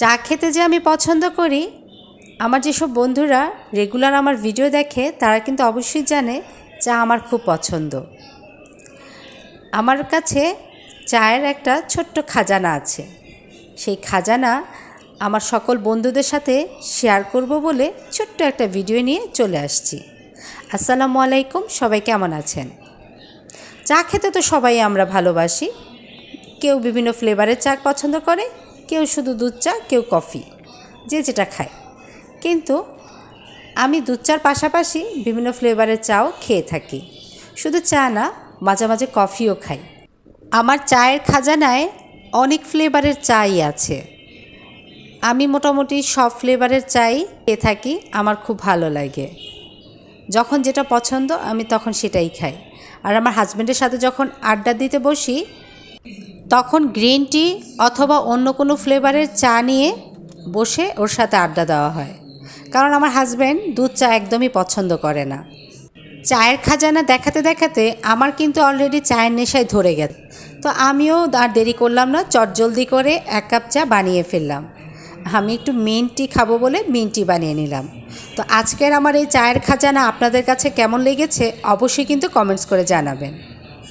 চা খেতে যে আমি পছন্দ করি, আমার যেসব বন্ধুরা রেগুলার আমার ভিডিও দেখে, তারা কিন্তু অবশ্যই জানে চা আমার খুব পছন্দ। আমার কাছে চায়ের একটা ছোট্ট খাজানা আছে। সেই খাজানা আমার সকল বন্ধুদের সাথে শেয়ার করব বলে ছোট্ট একটা ভিডিও নিয়ে চলে আসছি। আসসালামু আলাইকুম, সবাই কেমন আছেন? চা খেতে তো সবাই আমরা ভালোবাসি। কেউ বিভিন্ন ফ্লেভারের চা পছন্দ করে কেউ শুধু দুধ চা, কেউ কফি, যে যেটা খায়। কিন্তু আমি দুধ চার পাশাপাশি বিভিন্ন ফ্লেভারের চাও খেয়ে থাকি। শুধু চা না, মাঝে মাঝে কফিও খাই। আমার চায়ের খাজানায় অনেক ফ্লেভারের চাই আছে। আমি মোটামুটি সব ফ্লেভারের চাই খেয়ে থাকি, আমার খুব ভালো লাগে। যখন যেটা পছন্দ, আমি তখন সেটাই খাই। আর আমার হাজব্যান্ডের সাথে যখন আড্ডা দিতে বসি তখন গ্রিন টি অথবা অন্য কোনো ফ্লেভারের চা নিয়ে বসে ওর সাথে আড্ডা দেওয়া হয়। কারণ আমার হাজব্যান্ড দুধ চা একদমই পছন্দ করে না। চায়ের খাজানা দেখাতে দেখাতে আমার কিন্তু অলরেডি চায়ের নেশায় ধরে গেছে। তো আমিও আর দেরি করলাম না চটজলদি করে এক কাপ চা বানিয়ে ফেললাম। আমি একটু মিন টি খাব বলে মিন টি বানিয়ে নিলাম। তো আজকের আমার এই চায়ের খাজানা আপনাদের কাছে কেমন লেগেছে অবশ্যই কিন্তু কমেন্টস করে জানাবেন।